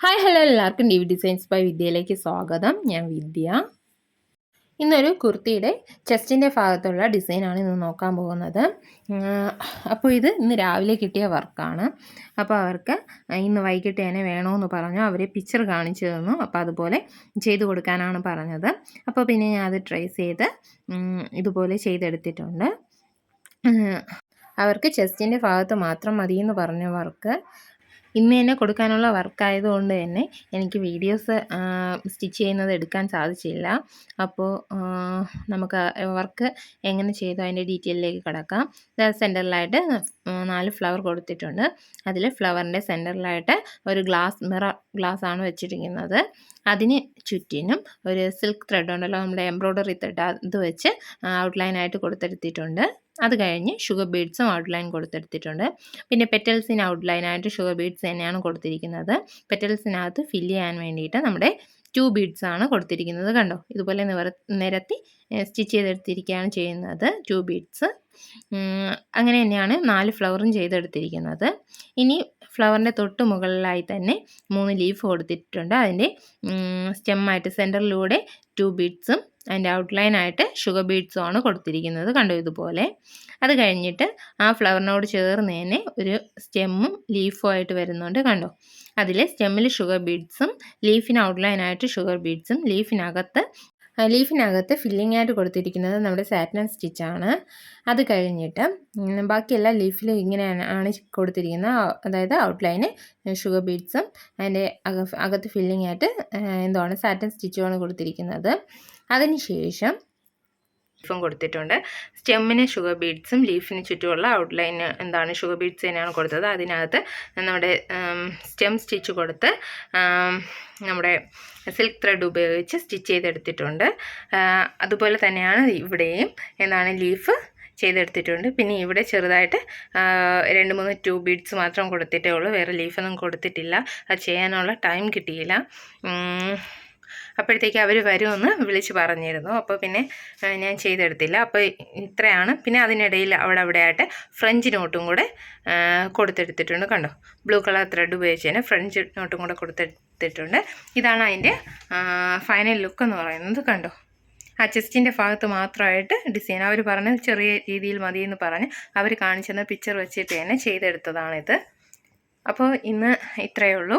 Hi hello എല്ലാവർക്കും D V designs by വിദ്യയിലേക്ക് സ്വാഗതം. ഞാൻ വിദ്യ. ഇന്നൊരു കുർത്തിയുടെ ചെസ്റ്റിന്റെ ഭാഗത്തുള്ള ഡിസൈനാണ് ഇന്ന് നോക്കാൻ പോകുന്നത്. അപ്പോൾ ഇത് ഇന്ന് രാവിലെ കിട്ടിയ വർക്കാണ് അപ്പോൾ അവർക്ക് ഇന്ന് വൈകിട്ട് തന്നെ വേണമെന്ന് പറഞ്ഞു. അവരെ പിക്ചർ കാണിച്ചു തന്നു. അപ്പോൾ അതുപോലെ ചെയ്തു കൊടുക്കാനാണ് പറഞ്ഞത്. അപ്പോൾ പിന്നെ ഞാൻ അത് ട്രേസ് ചെയ്ത് ഇതുപോലെ ചെയ്തെടുത്തിട്ടുണ്ട്. അവർക്ക് ചെസ്റ്റിന്റെ ഭാഗത്ത് മാത്രം മതിയെന്ന് പറഞ്ഞ വർക്ക് ഇന്ന് തന്നെ കൊടുക്കാനുള്ള വർക്കായതുകൊണ്ട് തന്നെ എനിക്ക് വീഡിയോസ് സ്റ്റിച്ച് ചെയ്യുന്നത് എടുക്കാൻ സാധിച്ചില്ല. അപ്പോൾ നമുക്ക് വർക്ക് എങ്ങനെ ചെയ്തു അതിന്റെ ഡീറ്റെയിലേക്ക് കിടക്കാം. സെന്ററിലായിട്ട് നാല് ഫ്ലവർ കൊടുത്തിട്ടുണ്ട്. അതിൽ ഫ്ലവറിന്റെ സെന്ററിലായിട്ട് ഒരു ഗ്ലാസ് മിറർ ഗ്ലാസ് ആണ് വെച്ചിരിക്കുന്നത്. അതിന് ചുറ്റിനും ഒരു സിൽക്ക് ത്രെഡ് ഉണ്ടല്ലോ നമ്മുടെ എംബ്രോയ്ഡറി ത്രെഡ് അത് വെച്ച് ഔട്ട്ലൈനായിട്ട് കൊടുത്തെടുത്തിട്ടുണ്ട്. അത് കഴിഞ്ഞ് ഷുഗർ ബീഡ്സും ഔട്ട്ലൈൻ കൊടുത്തെടുത്തിട്ടുണ്ട്. പിന്നെ പെറ്റൽസിന് ഔട്ട്ലൈനായിട്ട് ഷുഗർ ബീഡ്സ് തന്നെയാണ് കൊടുത്തിരിക്കുന്നത്. പെറ്റൽസിനകത്ത് ഫില്ല് ചെയ്യാൻ വേണ്ടിയിട്ട് നമ്മുടെ ടു ബീഡ്സ് ആണ് കൊടുത്തിരിക്കുന്നത് കണ്ടോ? ഇതുപോലെ നിവർ നിരത്തി സ്റ്റിച്ച് ചെയ്തെടുത്തിരിക്കുകയാണ് ചെയ്യുന്നത് ടു ബീഡ്സ് അങ്ങനെ തന്നെയാണ് നാല് ഫ്ലവറും ചെയ്തെടുത്തിരിക്കുന്നത്. ഇനി ഫ്ലവറിന്റെ തൊട്ട് മുകളിലായി തന്നെ മൂന്ന് ലീഫ് കൊടുത്തിട്ടുണ്ട്. അതിന്റെ സ്റ്റെമ്മായിട്ട് സെന്ററിലൂടെ ടു ബീഡ്സും അതിന്റെ ഔട്ട്ലൈനായിട്ട് ഷുഗർ ബീഡ്സും ആണ് കൊടുത്തിരിക്കുന്നത്. കണ്ടു ഇതുപോലെ? അത് കഴിഞ്ഞിട്ട് ആ ഫ്ലവറിനോട് ചേർന്ന് തന്നെ ഒരു സ്റ്റെമ്മും ലീഫും ആയിട്ട് വരുന്നുണ്ട്. കണ്ടോ? അതിൽ സ്റ്റെമ്മിൽ ഷുഗർ ബീഡ്സും ലീഫിന് ഔട്ട്ലൈനായിട്ട് ഷുഗർ ബീഡ്സും ലീഫിനകത്ത് ലീഫിനകത്ത് ഫില്ലിംഗ് ആയിട്ട് കൊടുത്തിരിക്കുന്നത് നമ്മുടെ സാറ്റിനൻ സ്റ്റിച്ചാണ് അത് കഴിഞ്ഞിട്ട് ബാക്കിയെല്ലാം ലീഫിൽ ഇങ്ങനെയാണ് ആണ് കൊടുത്തിരിക്കുന്നത് അതായത് ഔട്ട്ലൈന് ഷുഗർ ബീഡ്സും അതിന്റെ അകത്ത് ഫില്ലിംഗ് ആയിട്ട് എന്താണ് സാറ്റൻ സ്റ്റിച്ചുമാണ് കൊടുത്തിരിക്കുന്നത്. അതിനുശേഷം ലീഫും കൊടുത്തിട്ടുണ്ട്. സ്റ്റെമ്മിന് ഷുഗർ ബീഡ്സും ലീഫിന് ചുറ്റുമുള്ള ഔട്ട്ലൈൻ എന്താണ് ഷുഗർ ബീഡ്സ് തന്നെയാണ് കൊടുത്തത്. അതിനകത്ത് നമ്മുടെ സ്റ്റെം സ്റ്റിച്ച് കൊടുത്ത് നമ്മുടെ സിൽക്ക് ത്രെഡ് ഉപയോഗിച്ച് സ്റ്റിച്ച് ചെയ്തെടുത്തിട്ടുണ്ട്. അതുപോലെ തന്നെയാണ് ഇവിടെയും എന്താണ് ലീഫ് ചെയ്തെടുത്തിട്ടുണ്ട്. പിന്നെ ഇവിടെ ചെറുതായിട്ട് രണ്ട് മൂന്ന് ടൂ ബീഡ്സ് മാത്രം കൊടുത്തിട്ടേ ഉള്ളൂ. വേറെ ലീഫൊന്നും കൊടുത്തിട്ടില്ല. അത് ചെയ്യാനുള്ള ടൈം കിട്ടിയില്ല. അപ്പോഴത്തേക്ക് അവർ വരുമെന്ന് വിളിച്ച് പറഞ്ഞിരുന്നു. അപ്പോൾ പിന്നെ ഞാൻ ചെയ്തെടുത്തില്ല. അപ്പോൾ ഇത്രയാണ്. പിന്നെ അതിനിടയിൽ അവിടെ അവിടെ ആയിട്ട് ഫ്രഞ്ച് നോട്ടും കൂടെ കൊടുത്തെടുത്തിട്ടുണ്ട്. കണ്ടോ? ബ്ലൂ കളർ ത്രെഡ് ഉപയോഗിച്ച് തന്നെ ഫ്രഞ്ച് നോട്ടും കൂടെ കൊടുത്തെടുത്തിട്ടുണ്ട്. ഇതാണ് അതിന്റെ ഫൈനൽ ലുക്ക് എന്ന് പറയുന്നത്. കണ്ടോ? ആ ചെസ്റ്റിന്റെ ഭാഗത്ത് മാത്രമായിട്ട് ഡിസൈൻ അവർ പറഞ്ഞ് ചെറിയ രീതിയിൽ മതി എന്ന് പറഞ്ഞ് അവർ കാണിച്ചെന്ന പിക്ചർ വെച്ചിട്ട് തന്നെ ചെയ്തെടുത്തതാണിത്. അപ്പോൾ ഇന്ന് ഇത്രയേ ഉള്ളൂ.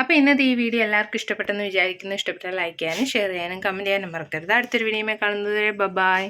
അപ്പോൾ ഇന്നത്തെ ഈ വീഡിയോ എല്ലാവർക്കും ഇഷ്ടപ്പെട്ടെന്ന് വിചാരിക്കുന്നു. ഇഷ്ടപ്പെട്ടാൽ ലൈക്ക് ചെയ്യാനും ഷെയർ ചെയ്യാനും കമന്റ് ചെയ്യാനും മറക്കരുത്. അടുത്തൊരു വീഡിയോയിൽ കാണുന്നത് ബൈ